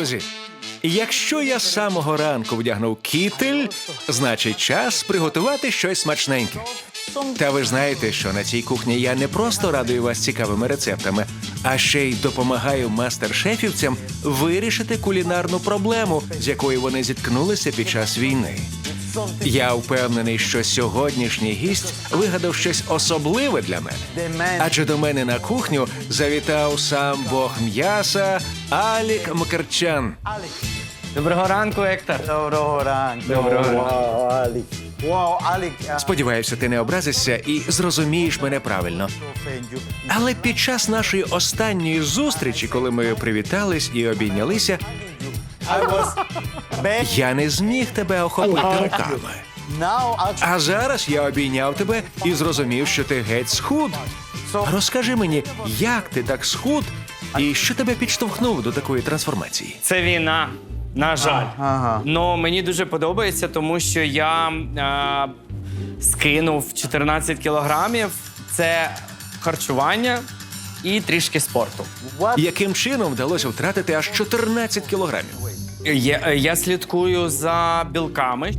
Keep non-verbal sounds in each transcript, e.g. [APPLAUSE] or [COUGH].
Друзі! Якщо я з самого ранку вдягнув кітель, значить час приготувати щось смачненьке. Та ви ж знаєте, що на цій кухні я не просто радую вас цікавими рецептами, а ще й допомагаю мастер-шефівцям вирішити кулінарну проблему, з якою вони зіткнулися під час війни. Я впевнений, що сьогоднішній гість вигадав щось особливе для мене. Адже до мене на кухню завітав сам бог м'яса Алік Мкрчан. Доброго ранку, Ектор. Доброго ранку. Доброго ранку. Алік. Вау, Алік. Сподіваюся, ти не образишся і зрозумієш мене правильно. Але під час нашої останньої зустрічі, коли ми привітались і обійнялися, I was. Я не зміг тебе охопити руками. А зараз я обійняв тебе і зрозумів, що ти геть схуд. Розкажи мені, як ти так схуд, і що тебе підштовхнуло до такої трансформації? Це війна. На жаль. Ага. Ну мені дуже подобається, тому що я е, скинув 14 кілограмів. Це харчування і трішки спорту. what? Яким чином вдалося втратити аж 14 кілограмів? Я, е, я слідкую за білками.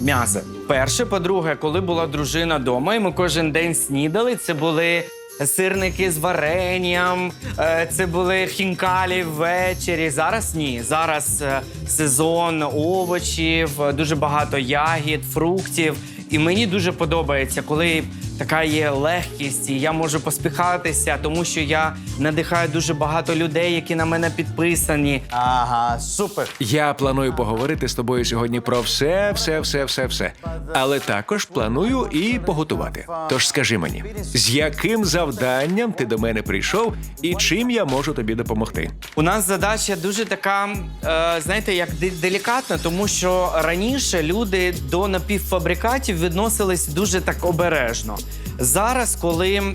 М'ясо. Перше, по-друге, коли була дружина вдома, і ми кожен день снідали, це були сирники з варенням, е, це були хінкалі ввечері. Зараз ні. Зараз е, сезон овочів, дуже багато ягід, фруктів. І мені дуже подобається, коли така є легкість, і я можу поспіхатися, тому що я надихаю дуже багато людей, які на мене підписані. Ага, супер. Я планую поговорити з тобою сьогодні про все, все, все, все, все. Але також планую і поготувати. Тож скажи мені, з яким завданням ти до мене прийшов і чим я можу тобі допомогти? У нас задача дуже така, е, знаєте, як де- делікатна, тому що раніше люди до напівфабрикатів відносились дуже так обережно. Зараз, коли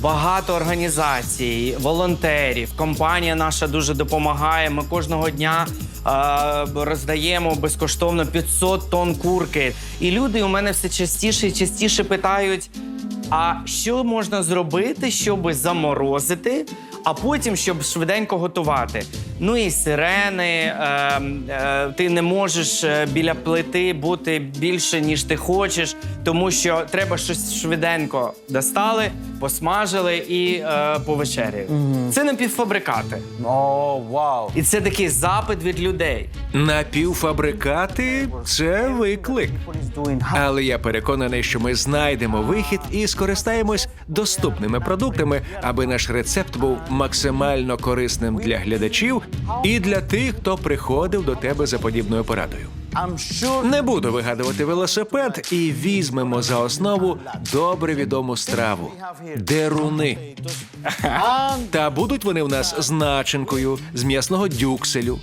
багато організацій, волонтерів, компанія наша дуже допомагає. Ми кожного дня е, роздаємо безкоштовно 500 тонн курки. І люди у мене все частіше і частіше питають: а що можна зробити, щоб заморозити, а потім щоб швиденько готувати? Ну і сирени, е, е, ти не можеш е, біля плити бути більше, ніж ти хочеш, тому що треба щось швиденько достали, посмажили і е, повечеряли. Це напівфабрикати. О, вау. І це такий запит від людей. Напівфабрикати це виклик. Але я переконаний, що ми знайдемо вихід і скористаємось доступними продуктами, аби наш рецепт був максимально корисним для глядачів і для тих, хто приходив до тебе за подібною порадою. Не буду вигадувати велосипед і візьмемо за основу добре відому страву деруни. Та будуть вони в нас з начинкою, з м'ясного дюкселю.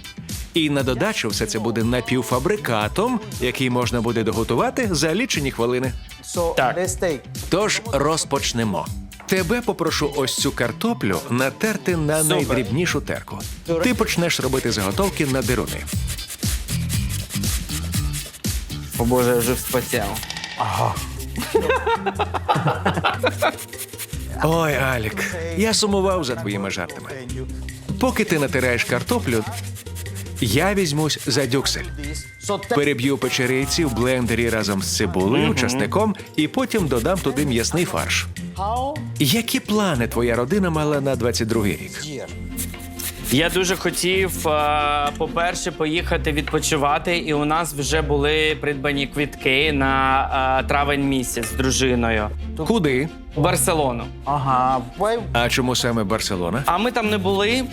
І на додачу все це буде напівфабрикатом, який можна буде доготувати за лічені хвилини. Так. Тож розпочнемо. Тебе попрошу ось цю картоплю натерти на Супер. найдрібнішу терку. Ти почнеш робити заготовки на дируни. О Боже, я вже вспотів. [LAUGHS] Ой, Алік, я сумував за твоїми жартами. Поки ти натираєш картоплю, я візьмусь за дюксель. Переб'ю печериці в блендері разом з цибулею, часником і потім додам туди м'ясний фарш. Які плани твоя родина мала на 22-й рік? Я дуже хотів, е, по-перше, поїхати відпочивати, і у нас вже були придбані квітки на е, травень місяць з дружиною Куди? в Барселону. Ага. А чому саме Барселона? А ми там не були.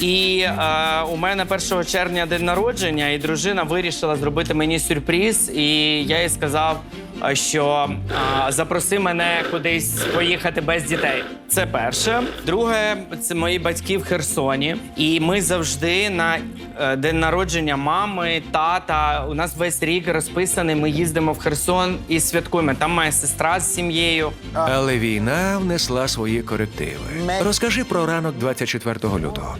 І е, у мене 1 червня день народження, і дружина вирішила зробити мені сюрприз. І я їй сказав, що е, запроси мене кудись поїхати без дітей. Це перше. Друге, це мої батьки в Херсоні. І ми завжди на е, день народження мами, тата. У нас весь рік розписаний. Ми їздимо в Херсон і святкуємо. Там моя сестра з сім'єю. Але війна внесла свої корективи. Розкажи про ранок 24 лютого.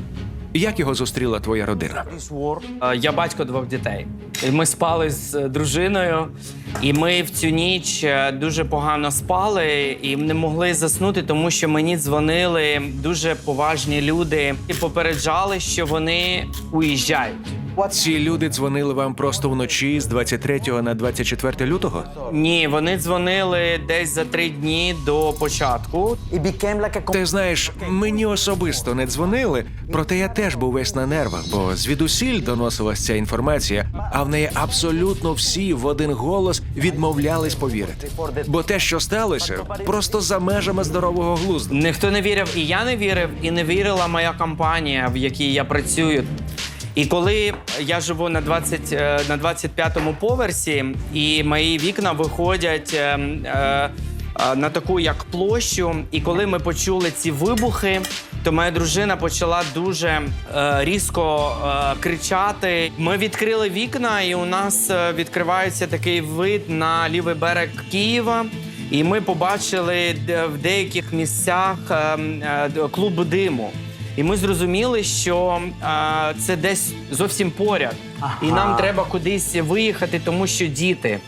Як його зустріла твоя родина? Е, Я батько двох дітей. Ми спали з е, дружиною, і ми в цю ніч е, дуже погано спали і не могли заснути, тому що мені дзвонили дуже поважні люди і попереджали, що вони уїжджають. Ці люди дзвонили вам просто вночі з 23 на 24 лютого? Ні, вони дзвонили десь за три дні до початку. Ти знаєш, мені особисто не дзвонили, проте я теж був весь на нервах, бо звідусіль доносилась ця інформація, а в неї абсолютно всі в один голос відмовлялись повірити. Бо те, що сталося, просто за межами здорового глузду. Ніхто не вірив, і я не вірив, і не вірила моя компанія, в якій я працюю. І коли я живу на 20, е, на 25-му поверсі, і мої вікна виходять е, е, е, на таку як площу, і коли ми почули ці вибухи, то моя дружина почала дуже е, різко е, кричати. Ми відкрили вікна, і у нас е, відкривається такий вид на лівий берег Києва. І ми побачили в деяких місцях е, е, клуб диму. І ми зрозуміли, що е, це десь зовсім поряд. І нам треба кудись виїхати, тому що діти.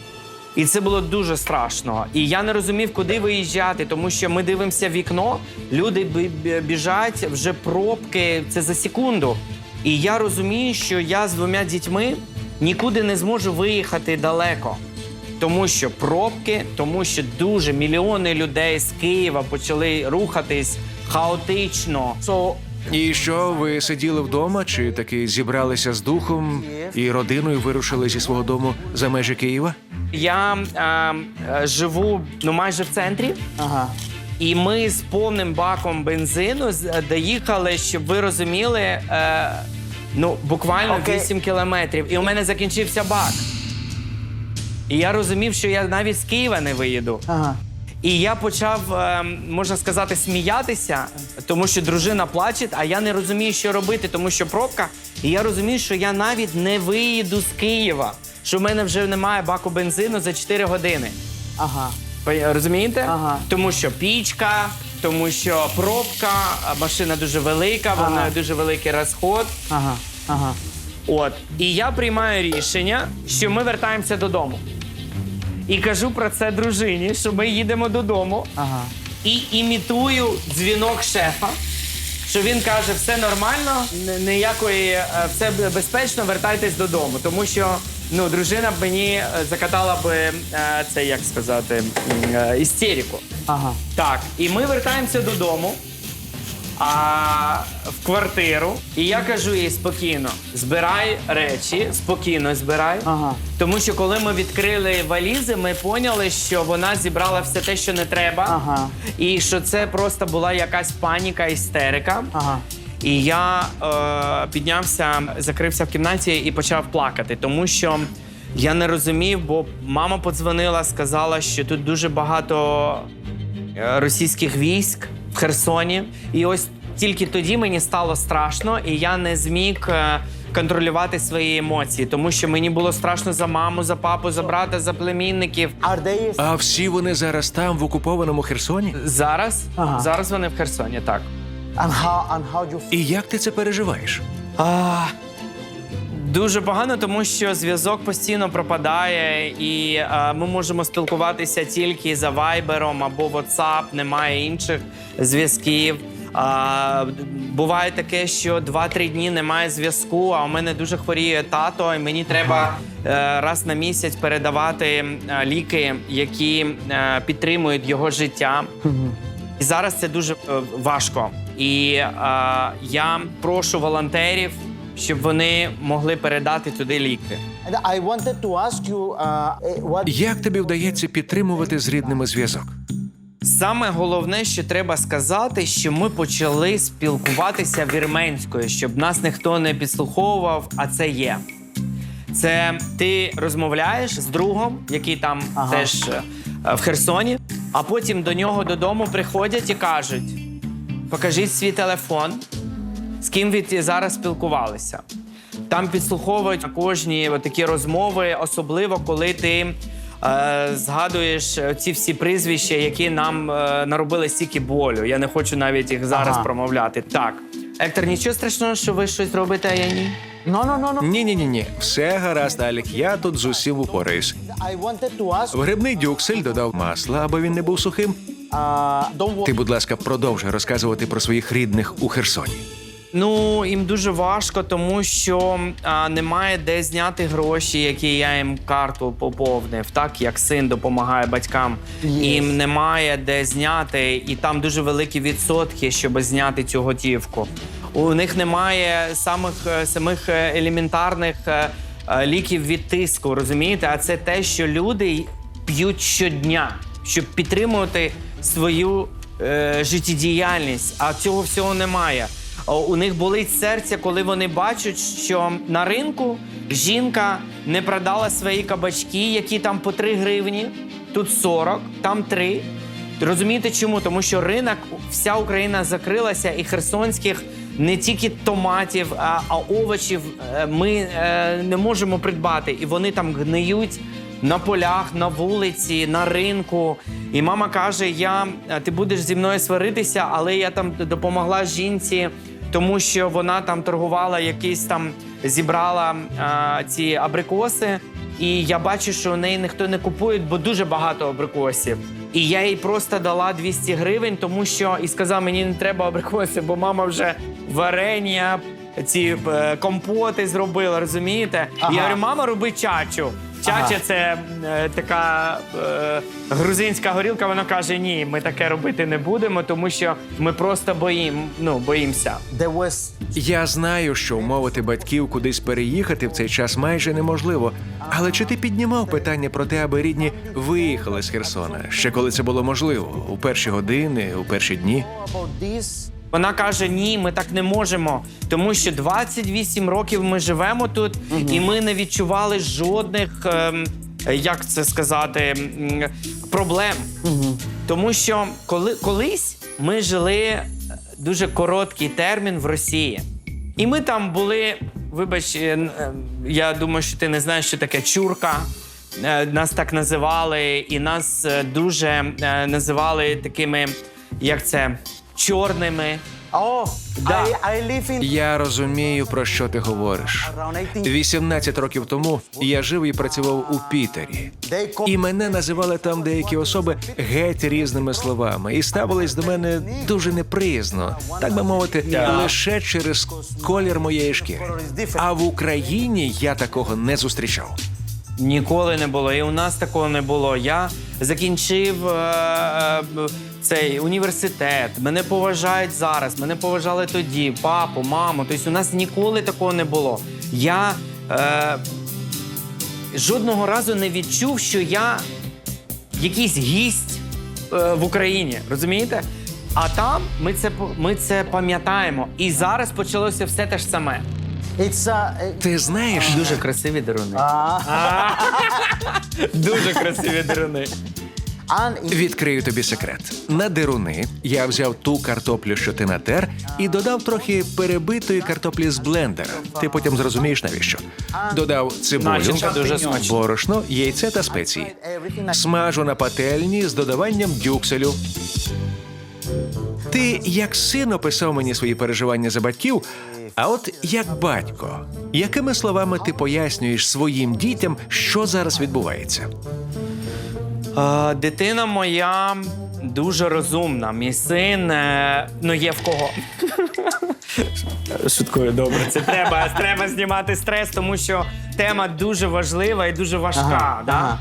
І це було дуже страшно. І я не розумів, куди виїжджати, тому що ми дивимося вікно, люди бі- бі- біжать, вже пробки, це за секунду. І я розумію, що я з двома дітьми нікуди не зможу виїхати далеко. Тому що пробки, тому що дуже мільйони людей з Києва почали рухатись хаотично. so І що ви сиділи вдома, чи таки зібралися з духом і родиною вирушили зі свого дому за межі Києва? Я е, е, живу ну майже в центрі. ага. І ми з повним баком бензину з- доїхали, щоб ви розуміли, е, ну буквально Окей. 8 кілометрів. І у мене закінчився бак. І я розумів, що я навіть з Києва не виїду. Ага. І я почав, е, можна сказати, сміятися, тому що дружина плаче, а я не розумію, що робити, тому що пробка. І я розумію, що я навіть не виїду з Києва, що в мене вже немає баку бензину за 4 години. Ага. Розумієте? Ага. Тому що пічка, тому що пробка, машина дуже велика, вона Ага. дуже великий розход. Ага. Ага. От. І я приймаю рішення, що ми вертаємося додому. І кажу про це дружині, що ми їдемо додому. Ага. І імітую дзвінок шефа, що він каже: все нормально, н- ніякої, е, все б- безпечно, вертайтесь додому. Тому що ну, дружина б мені е, закатала би е, це, як сказати, м, е, істерику. Ага. Так, і ми вертаємося додому. А в квартиру, і я кажу їй спокійно: збирай речі, спокійно збирай. Ага. Тому що коли ми відкрили валізи, ми поняли, що вона зібрала все те, що не треба, Ага. і що це просто була якась паніка, істерика. Ага. І я е, піднявся, закрився в кімнаті і почав плакати, тому що я не розумів, бо мама подзвонила, сказала, що тут дуже багато е, російських військ в Херсоні. І ось тільки тоді мені стало страшно, і я не зміг е, контролювати свої емоції, тому що мені було страшно за маму, за папу, за брата, за племінників. А всі вони зараз там, в окупованому Херсоні? Зараз, Ага. зараз вони в Херсоні, так. and how and how you? І як ти це переживаєш? А, дуже погано, тому що зв'язок постійно пропадає, і а, ми можемо спілкуватися тільки за вайбером або WhatsApp, немає інших зв'язків. А, буває таке, що 2-3 дні немає зв'язку, а у мене дуже хворіє тато, і мені треба е, раз на місяць передавати е, ліки, які е, підтримують його життя. І зараз це дуже е, важко. І е, я прошу волонтерів, щоб вони могли передати туди ліки. Uh, Як тобі вдається підтримувати з рідними зв'язок? Саме головне, що треба сказати, що ми почали спілкуватися вірменською, щоб нас ніхто не підслуховував, а це є. Це ти розмовляєш з другом, який там Ага. теж е, в Херсоні, а потім до нього додому приходять і кажуть: покажіть свій телефон, з ким ви зараз спілкувалися. Там підслуховують на кожні такі розмови, особливо коли ти е, згадуєш е, ці всі прізвища, які нам е, наробили стільки болю. Я не хочу навіть їх зараз Ага. промовляти. Так. Ектор, нічого страшного, що ви щось робите, а я ні. No, no, no, no. Ні, ні, ні, ні. Все гаразд, Алік. Я тут з усім упораюсь. В грибний дюксель додав масла, аби він не був сухим. Uh, Ти, будь ласка, продовжуй розказувати про своїх рідних у Херсоні. Ну, їм дуже важко, тому що а, немає де зняти гроші, які я їм карту поповнив, так як син допомагає батькам. Їм немає де зняти, і там дуже великі відсотки, щоб зняти цю готівку. У них немає самих е, самих е, елементарних е, ліків від тиску, розумієте? А це те, що люди п'ють щодня, щоб підтримувати свою е, життєдіяльність. А цього всього немає. У них болить серце, коли вони бачать, що на ринку жінка не продала свої кабачки, які там по 3 гривні, тут 40, там 3. Розумієте чому? Тому що ринок, вся Україна закрилася, і херсонських не тільки томатів, а, а овочів е, ми е, не можемо придбати. І вони там гниють на полях, на вулиці, на ринку. І мама каже: Я ти будеш зі мною сваритися, але я там допомогла жінці, тому що вона там торгувала якісь там, зібрала е, ці абрикоси. І я бачу, що у неї ніхто не купує, бо дуже багато абрикосів. І я їй просто дала 200 гривень, тому що і сказав, мені не треба абрикоси, бо мама вже варення, ці е, компоти зробила, розумієте? Ага. І я говорю, мама, роби чачу. Чача Ага. це е, така е, грузинська горілка. Вона каже: ні, ми таке робити не будемо, тому що ми просто боїм, ну, боїмося. There was. Я знаю, що умовити батьків кудись переїхати в цей час майже неможливо. Але чи ти піднімав питання про те, аби рідні виїхали з Херсона? Ще коли це було можливо? У перші години, у перші дні? About this. Вона каже: ні, ми так не можемо, тому що 28 років ми живемо тут, і ми не відчували жодних, ем, як це сказати, проблем. Тому що коли, колись ми жили е, дуже короткий термін в Росії. І ми там були, вибач, е, е, я думаю, що ти не знаєш, що таке чурка. Е, Нас так називали, і нас е, дуже е, називали такими, як це, чорними. Oh, Да. I, I live in Я розумію, про що ти говориш. around 18. 18 років тому я жив і працював у Пітері. І мене називали там деякі особи геть різними словами і ставились до мене дуже неприязно, так би мовити, лише через колір моєї шкіри. А в Україні я такого не зустрічав. Ніколи не було. І у нас такого не було. Я закінчив е, е, цей університет. Мене поважають зараз, мене поважали тоді, папу, маму. Тобто у нас ніколи такого не було. Я е, жодного разу не відчув, що я якийсь гість е, в Україні. Розумієте? А там ми це ми це пам'ятаємо. І зараз почалося все те ж саме. Uh, Ти знаєш, Дуже красиві деруни. uh [LAUGHS] Дуже красиві деруни. відкрию тобі секрет. На дируни я взяв ту картоплю, що ти натер, і додав трохи перебитої картоплі з блендера. Ти потім зрозумієш навіщо. Додав цибулю, дуже борошно, яйце та спеції. Смажу на пательні з додаванням дюкселю. Ти як син описав мені свої переживання за батьків. А от як батько, якими словами ти пояснюєш своїм дітям, що зараз відбувається? А, дитина моя дуже розумна. Мій син, е, ну є в кого. [LAUGHS] Шуткую, добре. Це треба, треба знімати стрес, тому що тема дуже важлива і дуже важка. Ага, да? ага.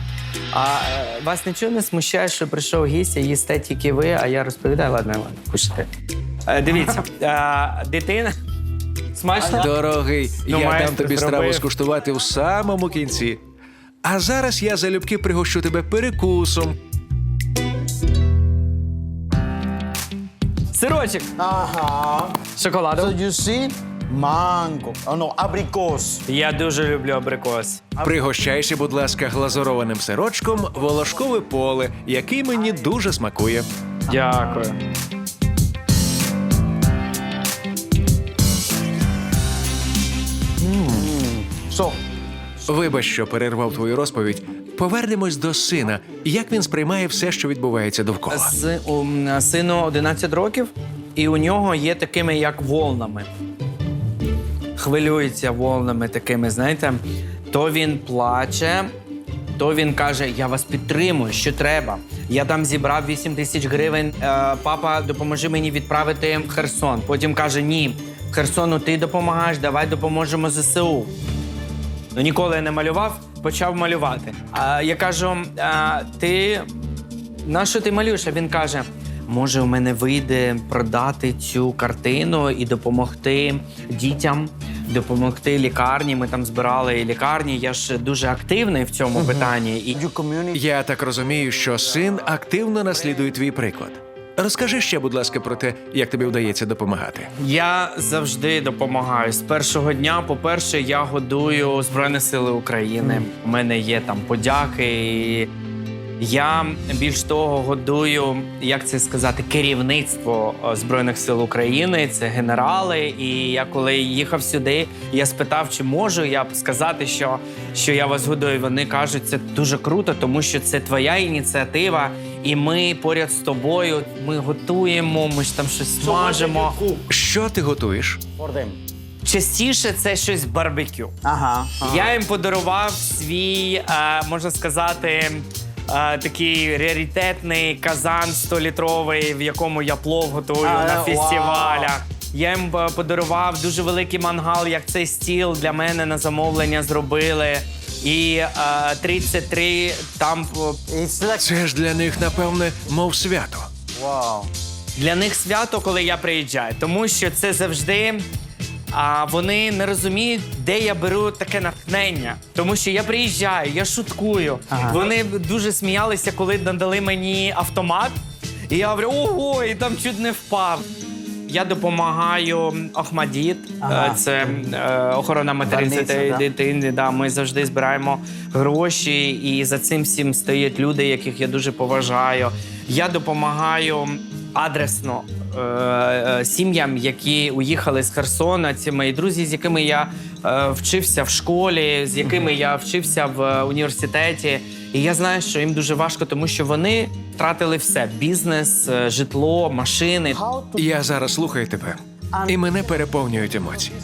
А е, вас нічого не смущає, що прийшов гість, а їсте тільки ви, а я розповідаю, ладно, ладно, кушайте. Е, дивіться, [LAUGHS] е, дитина. Смачно? Дорогий, Ну, я майстер дам тобі зробив. страву скуштувати в самому кінці. А зараз я залюбки пригощу тебе перекусом. Сирочок. uh-huh. So Шоколадом. you see, mango. Oh no, abricos. Я дуже люблю абрикос. Пригощайся, будь ласка, глазурованим сирочком волошкове поле, який мені дуже смакує. Дякую. Вибач, що перервав твою розповідь. Повернемось до сина. Як він сприймає все, що відбувається довкола? С, у, сину 11 років. і у нього є такими, як волнами. Хвилюється волнами такими, знаєте, то він плаче, то він каже: Я вас підтримую, що треба. Я там зібрав 8 тисяч гривень. Е, папа, допоможи мені відправити в Херсон. Потім каже: Ні, Херсону ти допомагаєш, давай допоможемо ЗСУ. Ну, ніколи не малював, почав малювати. А я кажу: а, ти на що ти малюєш? А він каже: може, у мене вийде продати цю картину і допомогти дітям, допомогти лікарні. Ми там збирали лікарні. Я ж дуже активний в цьому питанні. І. Я так розумію, що син активно наслідує твій приклад. Розкажи ще, будь ласка, про те, як тобі вдається допомагати. Я завжди допомагаю. З першого дня, по-перше, я годую Збройні Сили України. У мене є там подяки. І я більш того годую, як це сказати, керівництво е, Збройних сил України. Це генерали. І я коли їхав сюди, я спитав, чи можу я сказати, що, що я вас годую. Вони кажуть, це дуже круто, тому що це твоя ініціатива. І ми поряд з тобою. Ми готуємо, ми ж там щось смажимо. Що ти готуєш? Частіше це щось барбекю. Ага. Я їм подарував свій, е, можна сказати, е, такий раритетний казан 100-літровий, в якому я плов готую А, на вау. фестивалях. Я їм е, подарував дуже великий мангал, як цей стіл для мене на замовлення зробили. І е, 33 там It's like Це ж для них, напевне, мов свято. wow. Для них свято, коли я приїжджаю, тому що це завжди. А вони не розуміють, де я беру таке натхнення. Тому що я приїжджаю, я шуткую. Ага. Вони дуже сміялися, коли надали мені автомат. І я говорю, ого, і там чуть не впав. Я допомагаю Охмадіт, Ага. Е, це е, охорона материнства та да? дитини. Да, ми завжди збираємо гроші, і за цим всім стоять люди, яких я дуже поважаю. Я допомагаю адресно е, е, сім'ям, які уїхали з Херсона. Це мої друзі, з якими я е, вчився в школі, з якими я вчився в університеті. І я знаю, що їм дуже важко, тому що вони втратили все: бізнес, е, житло, машини. Я зараз слухаю тебе, і мене переповнюють емоції.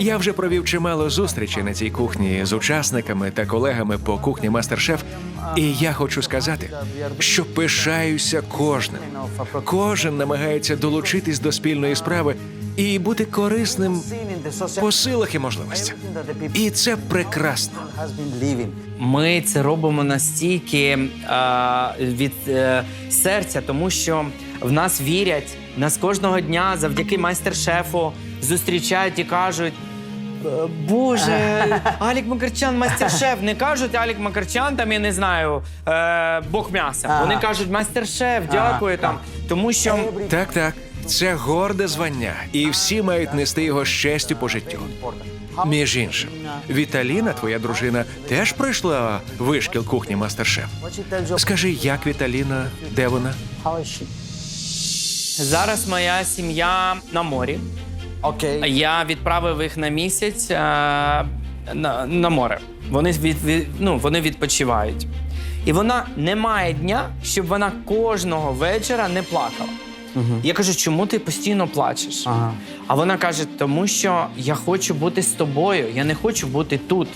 Я вже провів чимало зустрічей на цій кухні з учасниками та колегами по кухні Мастер-Шеф, і я хочу сказати, що пишаюся кожним. Кожен намагається долучитись до спільної справи і бути корисним по силах і можливостях. І це прекрасно. Ми це робимо настільки е, від е, серця, тому що в нас вірять. Нас кожного дня завдяки майстер-шефу зустрічають і кажуть. «Е, Боже, [LAUGHS] Алік Макарчан, майстер-шеф. Не кажуть Алік Макарчан, там я не знаю, е, Бог м'яса. Вони кажуть майстер-шеф, дякую там. Тому що Так, так, це горде звання, і всі мають нести його з честю по життю. Між іншим, Віталіна, твоя дружина, теж пройшла вишкіл кухні Мастер-Шеф. Скажи, як Віталіна, де вона? Зараз моя сім'я на морі. Okay. Я відправив їх на місяць е, на, на море. Вони від, від, ну, вони відпочивають. І вона не має дня, щоб вона кожного вечора не плакала. Я кажу, чому ти постійно плачеш? Ага. А вона каже: тому що я хочу бути з тобою, я не хочу бути тут.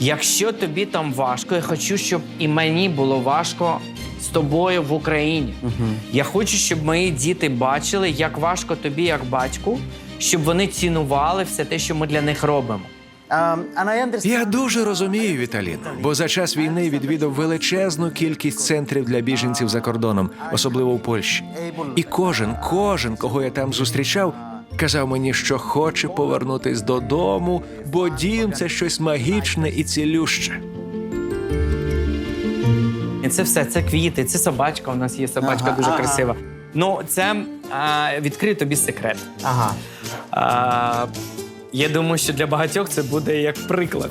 Якщо тобі там важко, я хочу, щоб і мені було важко з тобою в Україні. Я хочу, щоб мої діти бачили, як важко тобі, як батьку, щоб вони цінували все те, що ми для них робимо. I. Я дуже розумію Віталіну, бо за час війни відвідав величезну кількість центрів для біженців за кордоном, особливо в Польщі. І кожен, кожен, кого я там зустрічав, казав мені, що хоче повернутись додому, бо дім це щось магічне і цілюще. І це все, це квіти, це собачка. У нас є собачка Ага, дуже ага. красива. Ну, це а, відкрию тобі секрет. Ага. А, я думаю, що для багатьох це буде як приклад.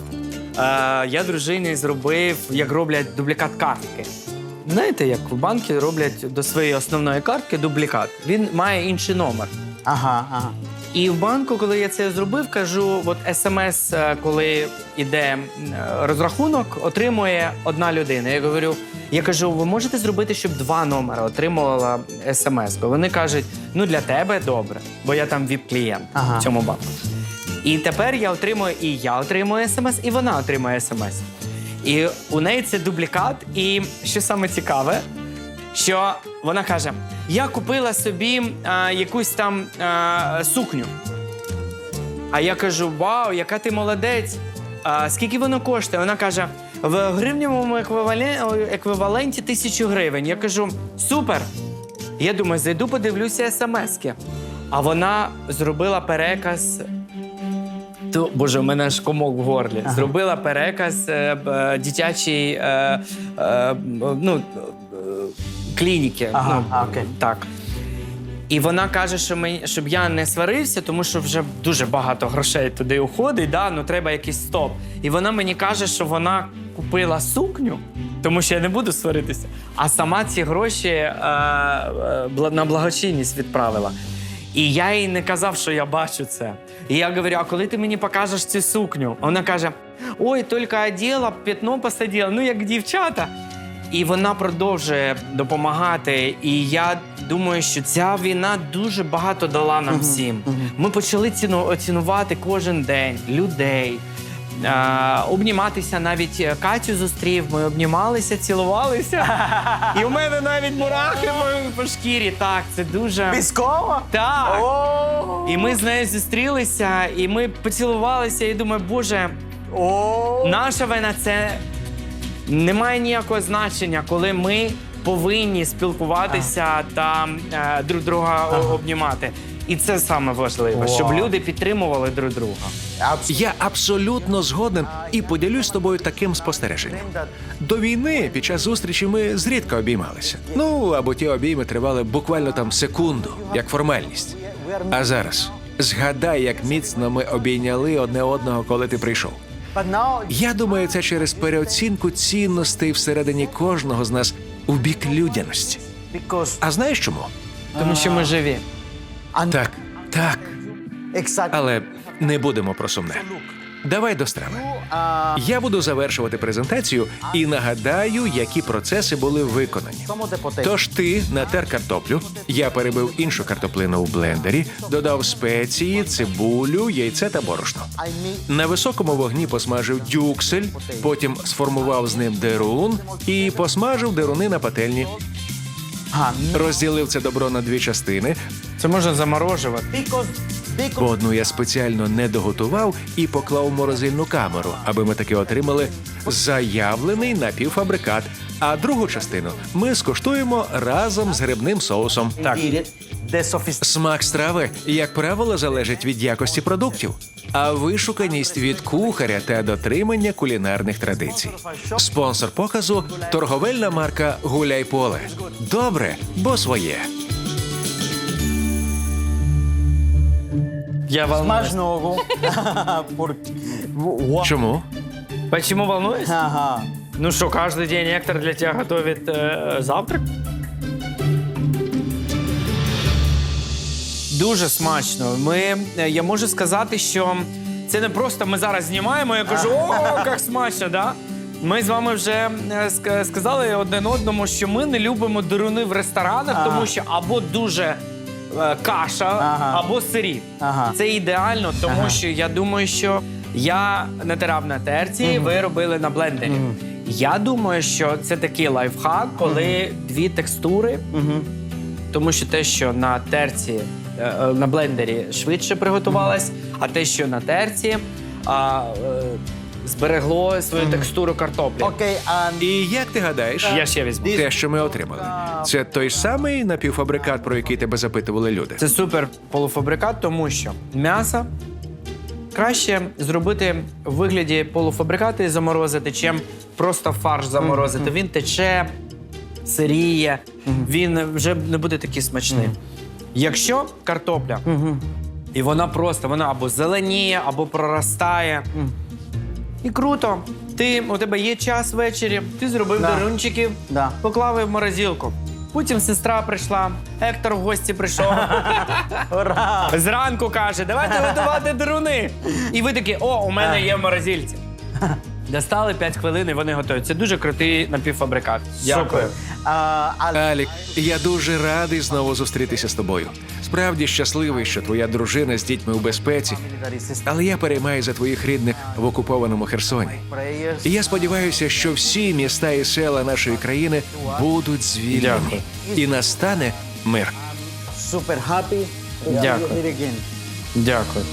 А, я дружині зробив, як роблять дублікат картки. Знаєте, як в банки роблять до своєї основної картки дублікат. Він має інший номер. Ага. Ага. І в банку, коли я це зробив, кажу: от смс, е, коли йде е, розрахунок, отримує одна людина. Я говорю, я кажу, ви можете зробити, щоб два номери отримувала смс. Вони кажуть, ну для тебе добре, бо я там віп-клієнт Ага. в цьому банку. І тепер я отримую, і я отримую смс, і вона отримує смс. І у неї це дублікат. І що саме цікаве, що вона каже: я купила собі а, якусь там а, сукню. А я кажу: Вау, яка ти молодець! А, скільки воно коштує? Вона каже: в гривневому еквіваленті тисячу гривень. Я кажу: супер! Я думаю, зайду, подивлюся смски. А вона зробила переказ. То, боже, у мене аж комок в горлі. Зробила переказ е, е, дитячій е, е, ну, е, клініки. Ага, ну, окей. Так. І вона каже, що мені, щоб я не сварився, тому що вже дуже багато грошей туди уходить, да? ну треба якийсь стоп. І вона мені каже, що вона купила сукню, тому що я не буду сваритися, а сама ці гроші е, е, на благочинність відправила. І я їй не казав, що я бачу це. І я говорю: а коли ти мені покажеш цю сукню? Вона каже: Ой, тільки оділа, п'ятно посадила, ну як дівчата. І вона продовжує допомагати. І я думаю, що ця війна дуже багато дала нам всім. Ми почали ціну, цінувати кожен день людей. А, обніматися навіть е, Катю зустрів. Ми обнімалися, цілувалися. [LAUGHS] І у мене навіть мурахи по- по шкірі. Так, це дуже Військова? так. І ми з нею зустрілися, і ми поцілувалися. І думаю, боже, Наша війна це не має ніякого значення, коли ми повинні спілкуватися та е, друг друга обнімати. І це саме важливо, щоб люди підтримували друг друга. Я абсолютно згоден і поділюсь з тобою таким спостереженням. До війни під час зустрічі ми зрідка обіймалися. Ну або ті обійми тривали буквально там секунду, як формальність. А зараз згадай, як міцно ми обійняли одне одного, коли ти прийшов. Я думаю, це через переоцінку цінностей всередині кожного з нас у бік людяності. А знаєш чому? Тому що ми живі. Так, так, але не будемо про сумне. Давай до страви. Я буду завершувати презентацію і нагадаю, які процеси були виконані. Тож ти натер картоплю, я перебив іншу картоплину в блендері, додав спеції, цибулю, яйце та борошно. На високому вогні посмажив дюксель, потім сформував з ним дерун і посмажив деруни на пательні. Розділив це добро на дві частини, Це можна заморожувати. Бо одну я спеціально не доготував і поклав в морозильну камеру, аби ми таки отримали заявлений напівфабрикат. А другу частину ми скуштуємо разом з грибним соусом. Так. Смак страви, як правило, залежить від якості продуктів, а вишуканість від кухаря та дотримання кулінарних традицій. Спонсор показу торговельна марка Гуляй поле. Добре, бо своє. Я волнуюсь. Смаж ногу. Por- Wow. [LAUGHS] Чому? Почему волнуюсь? Ага. Ну что, каждый день Эктор для тебя готовит э, завтрак? Дуже смачно. Ми, е, я можу сказати, що це не просто ми зараз знімаємо, я кажу, о, як смачно, да? Ми з вами вже е, ска- сказали один одному, що ми не любимо дируни в ресторанах, Ага. тому що або дуже е, каша, Ага. або сирі. Ага. Це ідеально, тому Ага. що я думаю, що я натирав на терці, ви робили на блендері. Я думаю, що це такий лайфхак, коли дві текстури, тому що те, що на терці, е, е, на блендері швидше приготувалось, а те, що на терці, а, е, зберегло свою текстуру картоплі. Okay, and І як ти гадаєш, Я ще візьму. те, що ми отримали, це той самий напівфабрикат, про який тебе запитували люди. Це супер полуфабрикат, тому що м'ясо краще зробити в вигляді полуфабрикати і заморозити, чим просто фарш заморозити. Він тече, сиріє, він вже не буде такий смачний. Якщо картопля, і вона просто вона або зеленіє, або проростає. І круто. Ти, у тебе є час ввечері, ти зробив Да. дарунчиків, Да. поклав в морозилку. Потім сестра прийшла, Ектор в гості прийшов. [LAUGHS] Ура! Зранку каже, давайте готувати [LAUGHS] даруни. І ви такі, о, у мене є в морозильці. [LAUGHS] Достали 5 хвилин і вони готують. Це дуже крутий напівфабрикат. Супер. А, а, Алік, я дуже радий знову зустрітися з тобою. Справді щасливий, що твоя дружина з дітьми у безпеці, але я переймаю за твоїх рідних в окупованому Херсоні. І я сподіваюся, що всі міста і села нашої країни будуть звільнені. Дякую. І настане мир. Have you Дякую. Дякую.